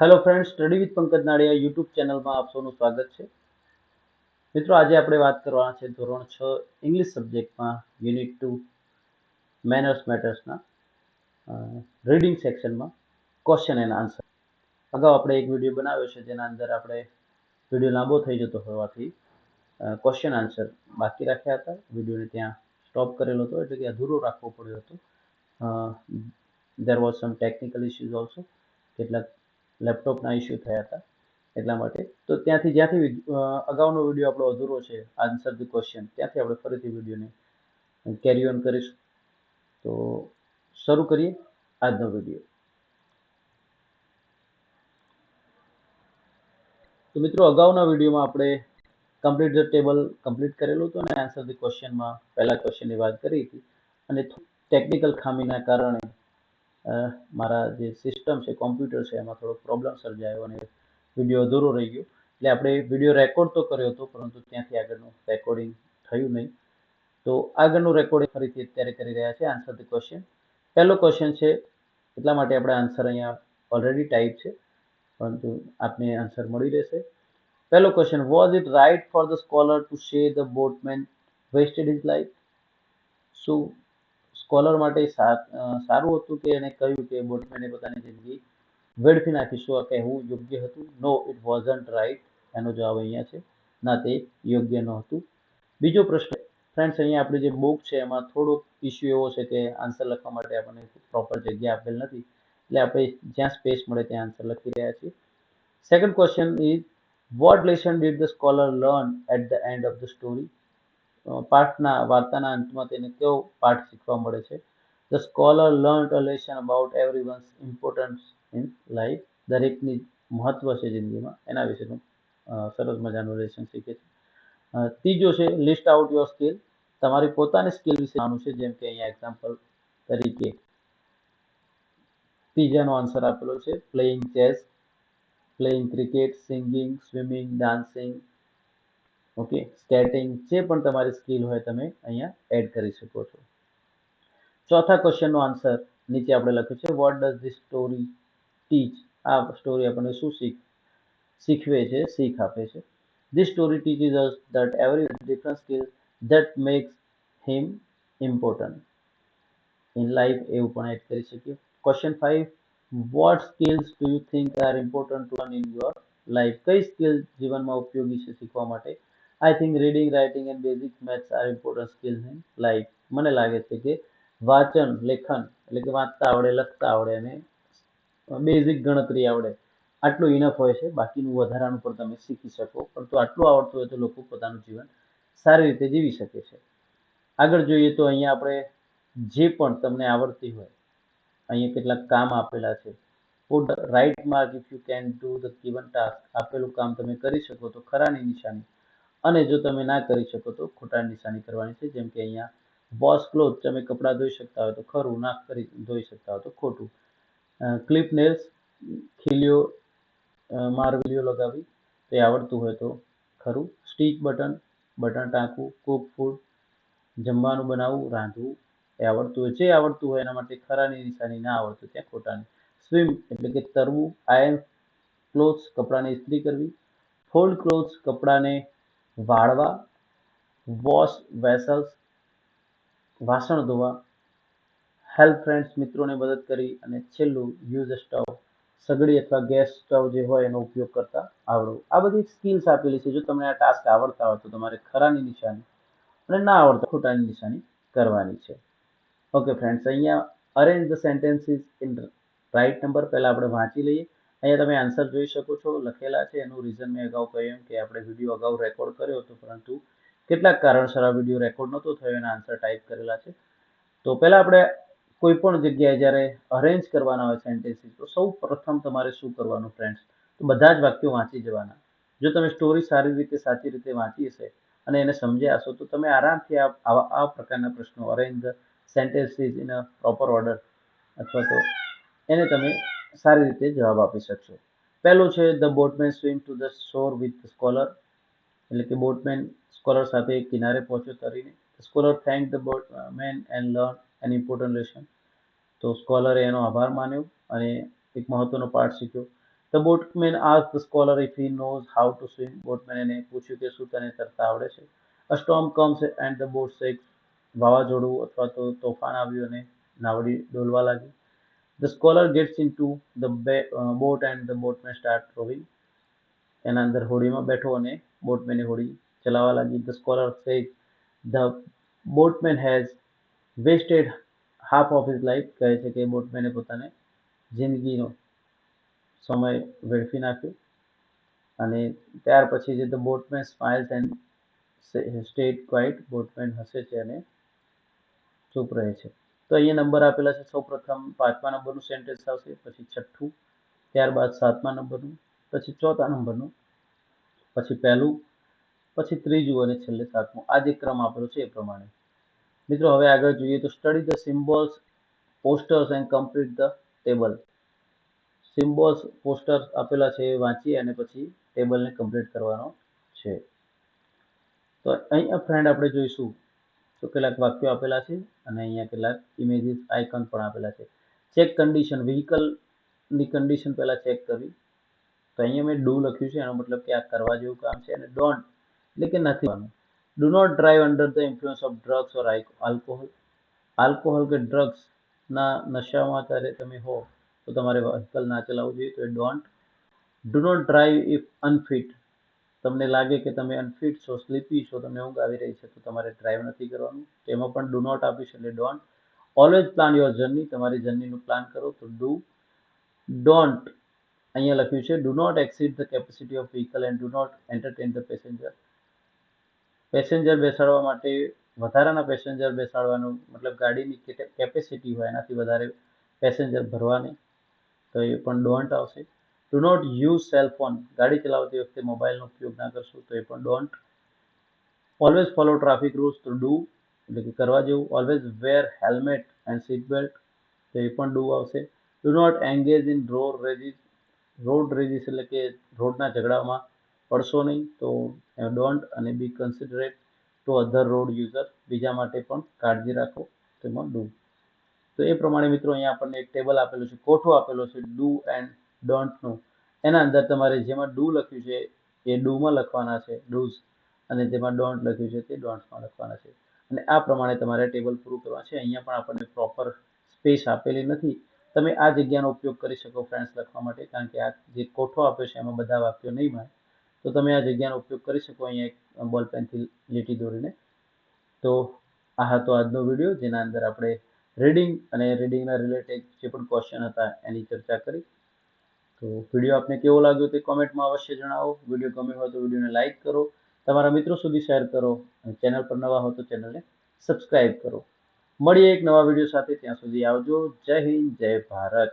Hello friend study with Pankaj Nadiya YouTube ચેનલમાં આપ સ્વાગત છે. મિત્રો, આજે આપણે વાત કરવાના છે ધોરણ છ ઇંગ્લિશ સબ્જેક્ટમાં યુનિટ ટુ મેનર્સ મેટર્સના રીડિંગ સેક્શનમાં ક્વેશ્ચન એન્ડ આન્સર અગાઉ આપણે એક વીડિયો બનાવ્યો છે, જેના અંદર આપણે વીડિયો લાંબો થઈ જતો હોવાથી ક્વેશ્ચન આન્સર બાકી રાખ્યા હતા. વિડીયોને ત્યાં સ્ટોપ કરેલો હતો, એટલે કે અધૂરો રાખવો પડ્યો હતો. There was some technical issues also કેટલાક લેપટોપના ઇસ્યુ થયા હતા એટલા માટે. તો ત્યાંથી જ્યાંથી અગાઉનો વીડિયો આપણો અધૂરો છે આન્સર ધી ક્વેશ્ચન ત્યાંથી આપણે ફરીથી વિડીયોને કેરી ઓન કરીશું. તો શરૂ કરીએ આજનો વીડિયો. તો મિત્રો, અગાઉના વિડીયોમાં આપણે કમ્પ્લીટ ધ ટેબલ કમ્પ્લીટ કરેલું હતું અને આન્સર ધી ક્વેશ્ચનમાં પહેલા ક્વેશ્ચનની વાત કરી હતી. અને ટેકનિકલ ખામીના કારણે મારા જે સિસ્ટમ છે કોમ્પ્યુટર છે, એમાં થોડો પ્રોબ્લેમ સર્જાયો અને વીડિયો અધૂરો રહી ગયો. એટલે આપણે વીડિયો રેકોર્ડ તો કર્યો હતો, પરંતુ ત્યાંથી આગળનું રેકોર્ડિંગ થયું નહીં. તો આગળનું રેકોર્ડિંગ ફરીથી અત્યારે કરી રહ્યા છે. આન્સર ધ ક્વેશ્ચન પહેલો ક્વેશ્ચન છે, એટલા માટે આપણે આન્સર અહીંયા ઓલરેડી ટાઈપ છે, પરંતુ આપને આન્સર મળી રહેશે. પહેલો question was it right for the scholar to say the boatman wasted his life શું સ્કોલર માટે સારું હતું કે એને કહ્યું કે બોટમેને પોતાની જિંદગી વેડફી નાખી શું આ કહેવું યોગ્ય હતું? નો ઇટ વોઝન્ટ રાઈટ એનો જવાબ અહીંયા છે. ના, તે યોગ્ય ન હતું બીજો પ્રશ્ન ફ્રેન્ડ્સ અહીંયા આપણી જે બુક છે, એમાં થોડોક ઇસ્યુ એવો છે કે આન્સર લખવા માટે આપણને પ્રોપર જગ્યા આપેલ નથી. એટલે આપણે જ્યાં સ્પેસ મળે ત્યાં આન્સર લખી રહ્યા છીએ. Second question is what lesson did the scholar learn at the end of the story પાઠના વાર્તાના અંતમાં તેને કેવો પાઠ શીખવા મળે છે? The scholar learn a lesson about everyone's importance in life દરેકની મહત્વ છે જિંદગીમાં. એના વિશેનું સરસ મજાનું લેસન શીખે છે. ત્રીજો છે લિસ્ટ આઉટ યોર સ્કિલ તમારી પોતાની સ્કિલ વિશે જાણવું છે. જેમ કે અહીંયા એક્ઝામ્પલ તરીકે ત્રીજાનો આન્સર આપેલો છે. Playing chess playing cricket singing swimming dancing okay skating જે પણ તમારી સ્કિલ હોય તમે અહીંયા એડ કરી શકો છો. ચોથા ક્વેશ્ચનનો આન્સર નીચે આપણે લખ્યું છે what does this story teach આ સ્ટોરી આપણને શું શીખ, શીખવે છે, શીખ આપે છે. This story teaches us that every different skill that makes him important in life એવું પણ એડ કરી શકીએ. Question five what skills do you think are important to learn in your life કઈ સ્કિલ જીવનમાં ઉપયોગી છે શીખવા માટે? I think reading writing and basic maths are important skills in life મને લાગે છે કે વાંચન, લેખન એટલે કે વાંચતા આવડે, લખતા આવડે અને બેઝિક ગણતરી આવડે. આટલું ઇનફ હોય છે. બાકીનું વધારાનું પણ તમે શીખી શકો. પરંતુ આટલું આવડતું હોય તો લોકો પોતાનું જીવન સારી રીતે જીવી શકે છે. આગળ જોઈએ તો અહીંયા આપણે જે પણ તમને આવડતી હોય, અહીંયા કેટલાક કામ આપેલા છે. Put right mark if you can do the given task આપેલું કામ તમે કરી શકો તો ખરાની નિશાની. અને જો તમે ના કરી શકો તો ખોટાની નિશાની કરવાની છે. જેમ કે અહીંયા વોશ ક્લોથ તમે કપડાં ધોઈ શકતા હોય તો ખરું, ના કરી, ધોઈ શકતા હોય તો ખોટું. ક્લિપ નેલ્સ ખીલીઓ મારવીલીઓ લગાવી, તે આવડતું હોય તો ખરું. સ્ટીચ બટન બટન ટાંકવું કુક ફૂડ જમવાનું બનાવવું, રાંધવું, એ આવડતું હોય. જે આવડતું હોય એના માટે ખરાની નિશાની ના આવડતું ત્યાં ખોટાની. સ્વિમ એટલે કે તરવું આયર્ન ક્લોથ્સ કપડાને ઇસ્ત્રી કરવી. ફોલ્ડ ક્લોથ્સ કપડાને વાળવા વોશ વેસલ્સ વાસણ ધોવા હેલ્પ ફ્રેન્ડ્સ મિત્રોને મદદ કરી અને છેલ્લું યુઝ સ્ટવ સગડી અથવા ગેસ સ્ટવ જે હોય એનો ઉપયોગ કરતા આવડવું આ બધી સ્કિલ્સ આપેલી છે. જો તમને આ ટાસ્ક આવડતા હોય તો તમારે ખરાની નિશાની અને ના આવડતા ખોટાની નિશાની કરવાની છે. ઓકે ફ્રેન્ડ્સ અહીંયા arrange the sentences in right number પહેલાં આપણે વાંચી લઈએ. અહીંયા તમે આન્સર જોઈ શકો છો, લખેલા છે. એનું રીઝન મેં અગાઉ કહ્યું કે આપણે વીડિયો અગાઉ રેકોર્ડ કર્યો હતો, પરંતુ કેટલાક કારણસર આ વીડિયો રેકોર્ડ નહોતો થયો, એના આન્સર ટાઈપ કરેલા છે. તો પહેલાં આપણે કોઈ પણ જગ્યાએ જ્યારે અરેન્જ કરવાના હોય સેન્ટેન્સીસ તો સૌ પ્રથમ તમારે શું કરવાનું ફ્રેન્ડ્સ તો બધા જ વાક્યો વાંચી જવાના. જો તમે સ્ટોરી સારી રીતે, સાચી રીતે વાંચી હશે અને એને સમજ્યા હશો, તો તમે આરામથી આવા, આ પ્રકારના પ્રશ્નો arrange sentences in a proper order અથવા તો એને તમે સારી રીતે જવાબ આપી શકશો. પહેલું છે the boatman swim to the shore with scholar એટલે કે બોટમેન સ્કોલર સાથે કિનારે પહોંચ્યો તરીને. Scholar thank the boatman and learn an important lesson તો સ્કોલરે એનો આભાર માન્યો અને એક મહત્વનો પાઠ શીખ્યો. The boatman ask the scholar if he knows how to swim boatman એને પૂછ્યું કે, શું તને તરતા આવડે છે? A storm comes and the boat shakes વાવાઝોડું અથવા તો તોફાન આવ્યું અને નાવડી ડોલવા લાગી the scholar gets in to the boat and the boatman start rowing એના અંદર હોડીમાં બેઠો અને બોટમેને હોડી ચલાવવા લાગી the scholar says the boatman has wasted half of his life કહે છે કે બોટમેને પોતાને જિંદગીનો સમય વેડફી નાખ્યો અને ત્યાર પછી જે the boatman smiles and stays quiet boatman હસે છે અને ચૂપ રહે છે તો અહીંયા નંબર આપેલા છે. સૌ પ્રથમ પાંચમા નંબરનું સેન્ટેન્સ આવશે, પછી છઠ્ઠું, ત્યારબાદ સાતમા નંબરનું, પછી ચોથા નંબરનું, પછી પહેલું, પછી ત્રીજું અને છેલ્લે સાતમું. આ જે ક્રમ આપેલો છે એ પ્રમાણે. મિત્રો, હવે આગળ જોઈએ તો study the symbols posters and complete the table symbols posters આપેલા છે એ વાંચી અને પછી ટેબલને કમ્પ્લીટ કરવાનો છે. તો અહીંયા ફ્રેન્ડ આપણે જોઈશું. તો કેટલાક વાક્યો આપેલા છે અને અહીંયા કેટલાક ઇમેજીસ આઇકન પણ આપેલા છે. ચેક કન્ડિશન વ્હીકલની કન્ડિશન પહેલાં ચેક કરવી. તો અહીંયા મેં ડુ લખ્યું છે, એનો મતલબ કે આ કરવા જેવું કામ છે અને ડોન્ટ એટલે કે નથી do not drive under the influence of drugs or alcohol alcohol કે ડ્રગ્સના નશામાં ત્યારે તમે હો, તો તમારે વ્હીકલ ના ચલાવવું જોઈએ, તો એ don't do not drive if unfit તમને લાગે કે તમે અનફિટ છો સ્લીપી છો તમને ઊંઘ આવી રહી છે, તો તમારે ડ્રાઈવ નથી કરવાનું. તેમાં પણ ડુ નોટ આપીશ એટલે don't always plan your journey તમારી જર્નીનું પ્લાન કરો, તો ડુ ડોન્ટ અહીંયા લખ્યું છે do not exceed the capacity of vehicle and do not entertain the passenger passenger બેસાડવા માટે, વધારાના પેસેન્જર બેસાડવાનું, મતલબ ગાડીની કેપેસિટી હોય, એનાથી વધારે પેસેન્જર ભરવાની, તો એ પણ ડોન્ટ આવશે. Do not use cell phone ગાડી ચલાવતી વખતે મોબાઈલનો ઉપયોગ ના કરશો તો એ પણ don't always follow traffic rules તો ડુ એટલે કે કરવા જેવું. Always wear helmet and seat belt તો એ પણ ડુ આવશે. Do not engage in road rages road rages એટલે કે રોડના ઝઘડામાં પડશો નહીં તો ડોન્ટ અને be considerate to other road user બીજા માટે પણ કાળજી રાખો તેમાં ડુ તો એ પ્રમાણે મિત્રો અહીંયા આપણને એક ટેબલ આપેલું છે. કોઠો આપેલો છે. ડુ એન્ડ ડોન્ટનું એના અંદર તમારે જેમાં ડુ લખ્યું છે, એ ડુમાં લખવાના છે ડૂઝ અને જેમાં ડોન્ટ લખ્યું છે, તે ડોન્ટ્સમાં લખવાના છે. અને આ પ્રમાણે તમારે ટેબલ પૂરું કરવા છે. અહીંયા પણ આપણને પ્રોપર સ્પેસ આપેલી નથી. તમે આ જગ્યાનો ઉપયોગ કરી શકો ફ્રેન્ડ્સ લખવા માટે, કારણ કે આ જે કોઠો આપ્યો છે, એમાં બધા વાક્યો નહીં મળે. તો તમે આ જગ્યાનો ઉપયોગ કરી શકો અહીંયા એક બોલ પેનથી લીટી દોરીને. તો આ હતો આજનો વીડિયો જેના અંદર આપણે રીડિંગ અને રીડિંગના રિલેટેડ જે પણ ક્વેશ્ચન હતા, એની ચર્ચા કરી. તો વીડિયો આપને કેવો લાગ્યો તે કોમેન્ટમાં અવશ્ય જણાવો. વીડિયો ગમ્યો હોય તો વિડીયોને લાઇક કરો. તમારા મિત્રો સુધી શેર કરો અને ચેનલ પર નવા હો તો ચેનલને સબસ્ક્રાઇબ કરો. મળીએ એક નવા વીડિયો સાથે ત્યાં સુધી આવજો. જય હિન્દ, જય ભારત.